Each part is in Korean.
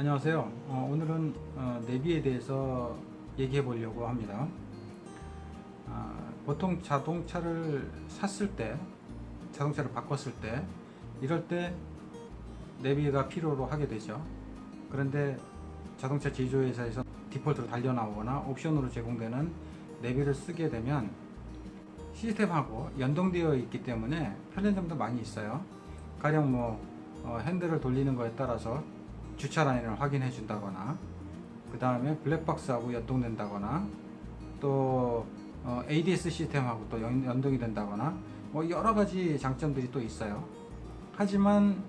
안녕하세요. 어, 오늘은 어, 내비에 대해서 얘기해 보려고 합니다. 아, 보통 자동차를 샀을 때, 자동차를 바꿨을 때, 이럴 때 내비가 필요로 하게 되죠. 그런데 자동차 제조회사에서 디폴트로 달려 나오거나 옵션으로 제공되는 내비를 쓰게 되면 시스템하고 연동되어 있기 때문에 편한 점도 많이 있어요. 가령 뭐 어, 핸들을 돌리는 거에 따라서 주차 라인을 확인해 준다거나 그 다음에 블랙박스하고 연동된다거나 또 어, ADS 시스템하고 또 연, 연동이 된다거나 뭐 여러 가지 장점들이 또 있어요. 하지만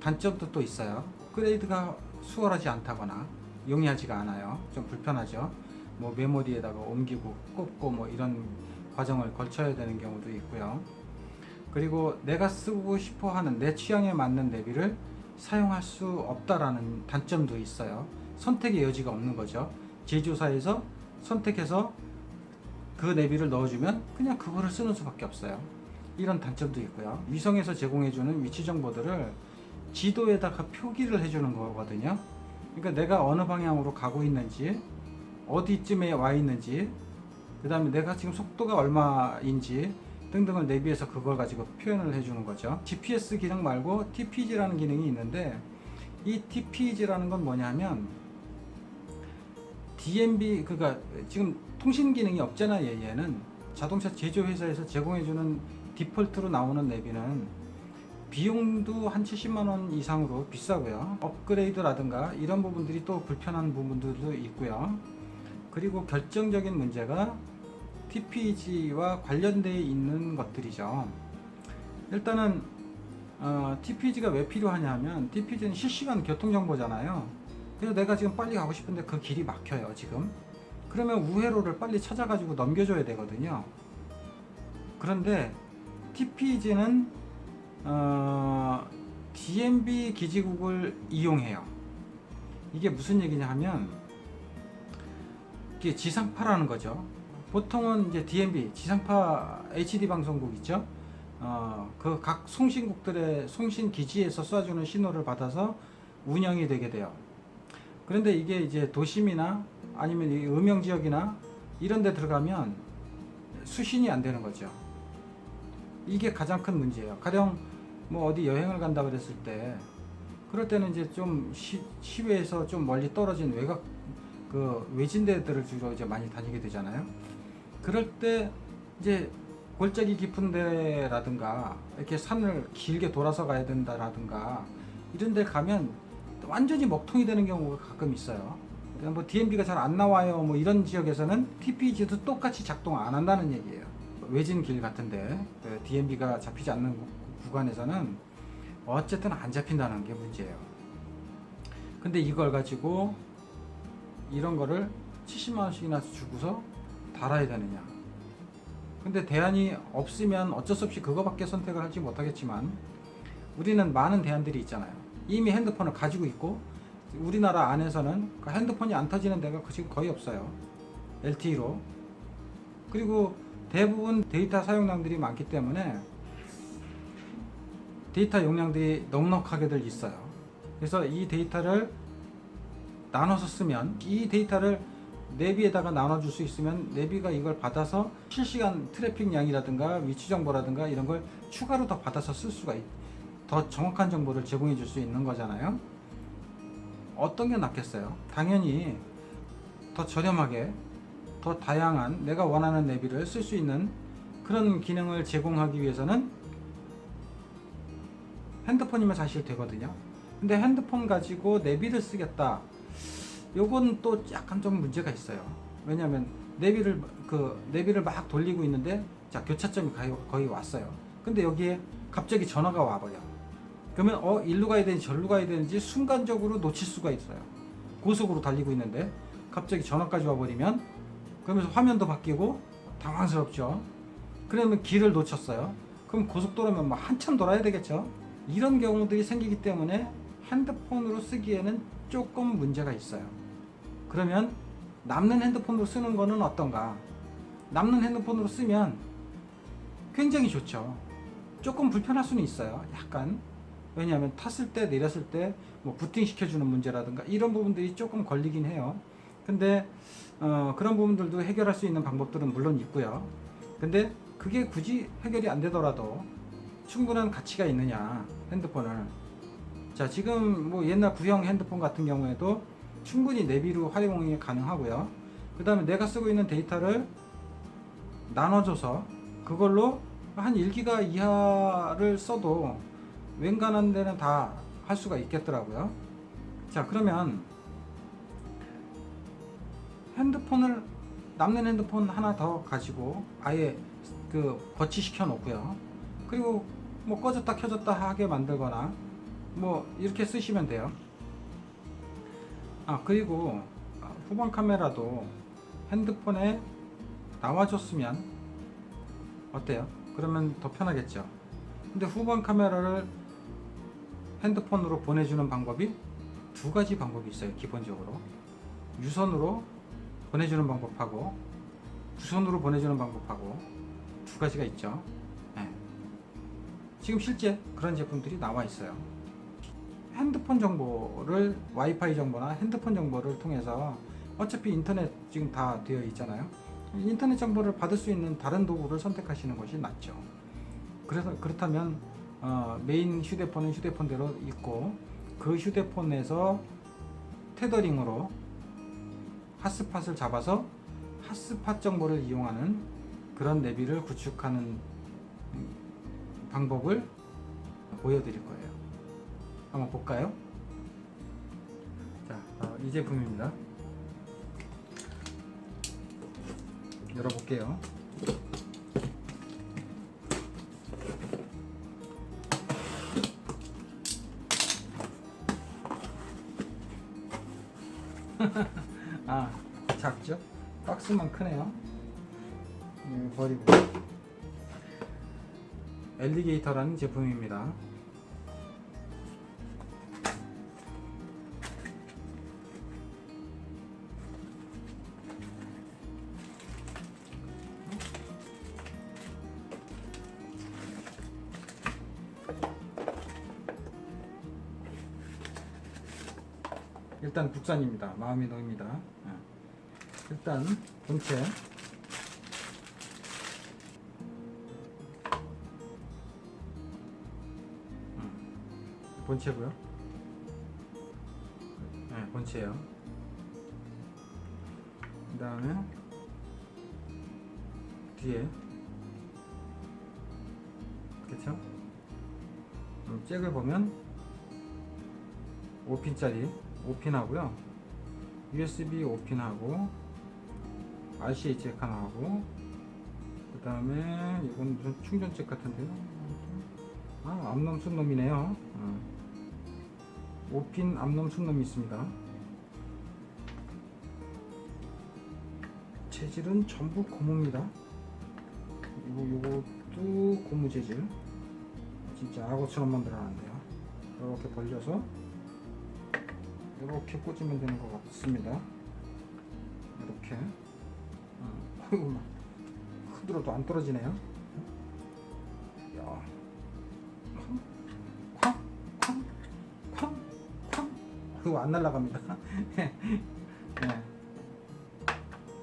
단점도 또 있어요. 업그레이드가 수월하지 않다거나 용이하지가 않아요. 좀 불편하죠. 뭐 메모리에다가 옮기고 꼽고 뭐 이런 과정을 거쳐야 되는 경우도 있고요. 그리고 내가 쓰고 싶어 하는 내 취향에 맞는 내비를 사용할 수 없다라는 단점도 있어요. 선택의 여지가 없는 거죠. 제조사에서 선택해서 그 내비를 넣어주면 그냥 그거를 쓰는 수밖에 없어요. 이런 단점도 있고요. 위성에서 제공해주는 위치 정보들을 지도에다가 표기를 해주는 거거든요. 그러니까 내가 어느 방향으로 가고 있는지, 어디쯤에 와 있는지, 그 다음에 내가 지금 속도가 얼마인지 등등을 내비에서 그걸 가지고 표현을 해주는 거죠. GPS 기능 말고 TPG라는 기능이 있는데 이 TPG라는 건 뭐냐면 DMB 그니까 지금 통신 기능이 없잖아 얘 얘는 자동차 제조 회사에서 제공해주는 디폴트로 나오는 내비는 비용도 한 70만 원 이상으로 비싸고요. 업그레이드라든가 이런 부분들이 또 불편한 부분들도 있고요. 그리고 결정적인 문제가 TPG와 관련되어 있는 것들이죠. 일단은 어, TPG가 왜 필요하냐면 TPG는 실시간 교통 정보잖아요. 그래서 내가 지금 빨리 가고 싶은데 그 길이 막혀요 지금. 그러면 우회로를 빨리 찾아가지고 넘겨줘야 되거든요. 그런데 TPG는 어, DMB 기지국을 이용해요. 이게 무슨 얘기냐 하면 이게 지상파라는 거죠. 보통은 이제 DMB 지상파 HD 방송국 있죠. 어, 그 각 송신국들의 송신 기지에서 쏴주는 신호를 받아서 운영이 되게 돼요. 그런데 이게 이제 도심이나 아니면 이 음영 지역이나 이런 데 들어가면 수신이 안 되는 거죠. 이게 가장 큰 문제예요. 가령 뭐 어디 여행을 간다 그랬을 때 그럴 때는 이제 좀 시, 시외에서 좀 멀리 떨어진 외곽 그 외진 데들을 주로 이제 많이 다니게 되잖아요. 그럴 때 이제 골짜기 깊은 데라든가 이렇게 산을 길게 돌아서 가야 된다라든가 이런 데 가면 완전히 먹통이 되는 경우가 가끔 있어요. 뭐 DMB가 잘 안 나와요. 뭐 이런 지역에서는 TPG도 똑같이 작동 안 한다는 얘기예요. 외진 길 같은데 그 DMB가 잡히지 않는 구- 구간에서는 어쨌든 안 잡힌다는 게 문제예요. 근데 이걸 가지고 이런 거를 70만 원씩이나 주고서 달아야 되느냐. 근데 대안이 없으면 어쩔 수 없이 그거밖에 선택을 하지 못하겠지만 우리는 많은 대안들이 있잖아요. 이미 핸드폰을 가지고 있고 우리나라 안에서는 그 핸드폰이 안 터지는 데가 지금 거의 없어요. LTE로. 그리고 대부분 데이터 사용량들이 많기 때문에 데이터 용량들이 넉넉하게들 있어요. 그래서 이 데이터를 나눠서 쓰면 이 데이터를 내비에다가 나눠줄 수 있으면 내비가 이걸 받아서 실시간 트래픽 양이라든가 위치 정보라든가 이런 걸 추가로 더 받아서 쓸 수가 있, 더 정확한 정보를 제공해 줄 수 있는 거잖아요. 어떤 게 낫겠어요? 당연히 더 저렴하게 더 다양한 내가 원하는 내비를 쓸 수 있는 그런 기능을 제공하기 위해서는 핸드폰이면 사실 되거든요. 근데 핸드폰 가지고 내비를 쓰겠다. 요건 또 약간 좀 문제가 있어요. 왜냐하면 내비를 그 내비를 막 돌리고 있는데 자 교차점이 거의, 왔어요. 근데 여기에 갑자기 전화가 와버려. 그러면 어 일로 가야 되는지 절로 가야 되는지 순간적으로 놓칠 수가 있어요. 고속으로 달리고 있는데 갑자기 전화까지 와버리면 그러면서 화면도 바뀌고 당황스럽죠. 그러면 길을 놓쳤어요. 그럼 고속도로면 뭐 한참 돌아야 되겠죠. 이런 경우들이 생기기 때문에 핸드폰으로 쓰기에는 조금 문제가 있어요. 그러면 남는 핸드폰으로 쓰는 거는 어떤가? 남는 핸드폰으로 쓰면 굉장히 좋죠. 조금 불편할 수는 있어요. 약간. 왜냐하면 탔을 때 내렸을 때 뭐 부팅 시켜주는 문제라든가 이런 부분들이 조금 걸리긴 해요. 근데 어, 그런 부분들도 해결할 수 있는 방법들은 물론 있고요. 근데 그게 굳이 해결이 안 되더라도 충분한 가치가 있느냐 핸드폰을 자 지금 뭐 옛날 구형 핸드폰 같은 경우에도 충분히 내비로 활용이 가능하고요. 그 다음에 내가 쓰고 있는 데이터를 나눠줘서 그걸로 한 1기가 이하를 써도 웬간한 데는 다 할 수가 있겠더라고요. 자 그러면 핸드폰을 남는 핸드폰 하나 더 가지고 아예 그 거치시켜 놓고요. 그리고 뭐 꺼졌다 켜졌다 하게 만들거나 뭐 이렇게 쓰시면 돼요. 아 그리고 후방 카메라도 핸드폰에 나와줬으면 어때요? 그러면 더 편하겠죠. 근데 후방 카메라를 핸드폰으로 보내주는 방법이 두 가지 방법이 있어요. 기본적으로 유선으로 보내주는 방법하고 무선으로 보내주는 방법하고 두 가지가 있죠. 네. 지금 실제 그런 제품들이 나와 있어요. 핸드폰 정보를 와이파이 정보나 핸드폰 정보를 통해서 어차피 인터넷 지금 다 되어 있잖아요. 인터넷 정보를 받을 수 있는 다른 도구를 선택하시는 것이 낫죠. 그래서 그렇다면 어, 메인 휴대폰은 휴대폰대로 있고 그 휴대폰에서 테더링으로 핫스팟을 잡아서 핫스팟 정보를 이용하는 그런 내비를 구축하는 방법을 보여드릴 거예요. 한번 볼까요? 자, 어, 이 제품입니다. 열어볼게요. 아, 작죠? 박스만 크네요. 네, 버리고. 엘리게이터라는 제품입니다. 일단 국산입니다. 마음이 놓입니다. 예. 일단 본체 음, 본체고요. 네, 본체예요. 그 다음에 뒤에? 음, 잭을 보면 5핀짜리 5핀 하고요. USB 5핀 하고 RCA 잭 하나 하고 그 다음에 이건 무슨 충전 잭 같은데요. 아 암놈 순놈이네요. 어. 5핀 암놈 순놈이 있습니다. 재질은 전부 고무입니다. 이거 요것도 고무 재질. 진짜 악어처럼 만들어놨는데요. 이렇게 벌려서 이렇게 꽂으면 되는 것 같습니다. 이렇게. 막 흔들어도 안 떨어지네요. 어이구, 안 날아갑니다. 네.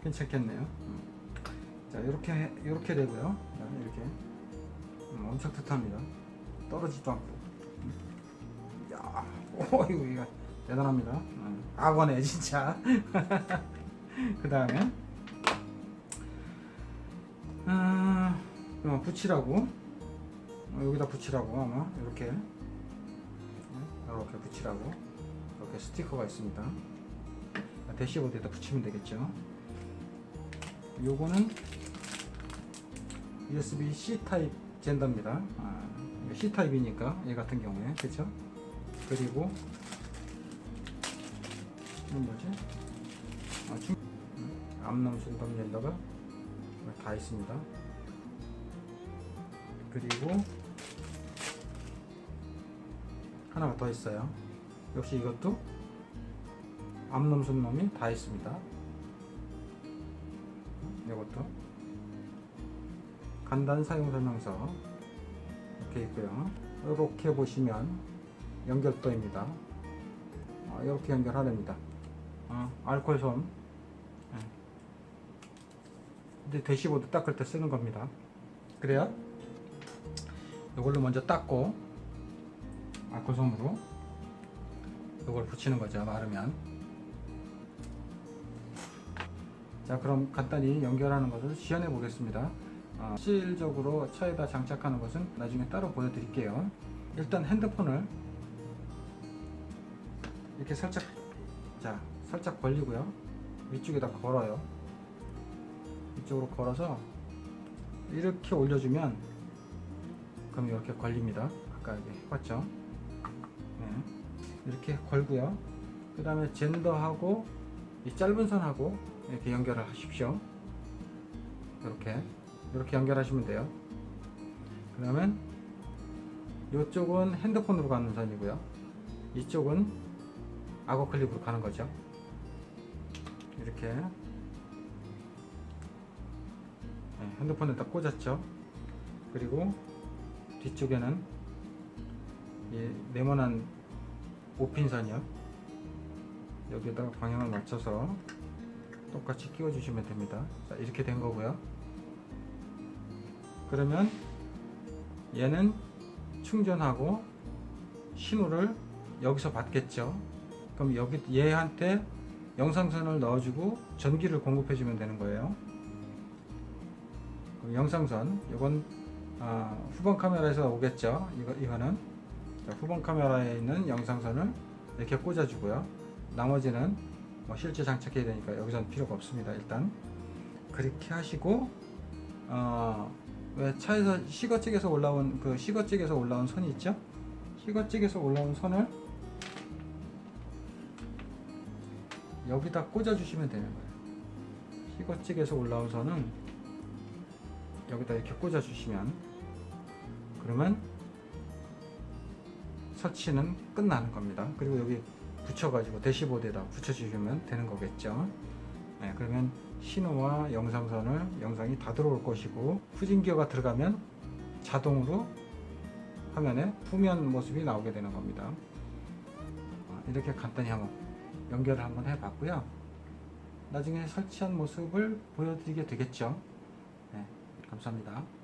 괜찮겠네요. 음. 자, 이렇게, 이렇게 되고요. 자, 이렇게. 음, 엄청 튼튼합니다. 떨어지지도 않고. 음. 야, 어이구, 이거. 대단합니다. 음, 악어네 진짜. 그 다음에 아, 어, 붙이라고 어, 여기다 붙이라고 아마 이렇게 이렇게 붙이라고 이렇게 스티커가 있습니다. 대시보드에다 붙이면 되겠죠. 요거는 USB C 타입 젠더입니다. 아, C 타입이니까 얘 같은 경우에 그렇죠. 그리고 암남 순덤 젠더가 다 있습니다. 그리고 하나가 더 있어요. 역시 이것도 암놈 순놈이 다 있습니다. 이것도 간단 사용 설명서 이렇게 있고요. 이렇게 보시면 연결도입니다. 어, 이렇게 연결하랍니다. 어, 알코올 솜. 예. 근데 대시보드 닦을 때 쓰는 겁니다. 그래야 이걸로 먼저 닦고 알코올 솜으로 이걸 붙이는 거죠. 마르면. 자, 그럼 간단히 연결하는 것을 시연해 보겠습니다. 어, 실질적으로 차에다 장착하는 것은 나중에 따로 보여드릴게요. 일단 핸드폰을 이렇게 살짝 자 살짝 벌리고요 위쪽에다 걸어요 이쪽으로 걸어서 이렇게 올려주면 그럼 이렇게 걸립니다. 아까 이게 해봤죠? 네. 이렇게 걸고요. 그 다음에 젠더하고 이 짧은 선하고 이렇게 연결을 하십시오. 이렇게. 이렇게 연결하시면 돼요. 그러면 이쪽은 핸드폰으로 가는 선이고요. 이쪽은 악어 클립으로 가는 거죠. 이렇게 핸드폰에다 꽂았죠. 그리고 뒤쪽에는 이 네모난 5핀 선이요. 여기에다가 방향을 맞춰서 똑같이 끼워 주시면 됩니다. 자, 이렇게 된 거고요. 그러면 얘는 충전하고 신호를 여기서 받겠죠. 그럼 여기 얘한테 영상선을 넣어주고 전기를 공급해주면 되는 거예요. 영상선, 이건 아, 후방 카메라에서 오겠죠. 이거 이거는 자, 후방 카메라에 있는 영상선을 이렇게 꽂아주고요. 나머지는 뭐 실제 장착해야 되니까 여기서는 필요가 없습니다. 일단 그렇게 하시고 어, 왜 차에서 시거잭에서 올라온 그 시거잭에서 올라온 선이 있죠? 시거잭에서 올라온 선을 여기다 꽂아 주시면 되는 거예요. 시거잭에서 올라온 선은 여기다 이렇게 꽂아 주시면 그러면 설치는 끝나는 겁니다. 그리고 여기 붙여가지고 대시보드에다 붙여주시면 되는 거겠죠. 네, 그러면 신호와 영상선을 영상이 다 들어올 것이고 후진기어가 들어가면 자동으로 화면에 후면 모습이 나오게 되는 겁니다. 어, 이렇게 간단히 한번 연결을 한번 해봤고요. 나중에 설치한 모습을 보여드리게 되겠죠. 네, 감사합니다.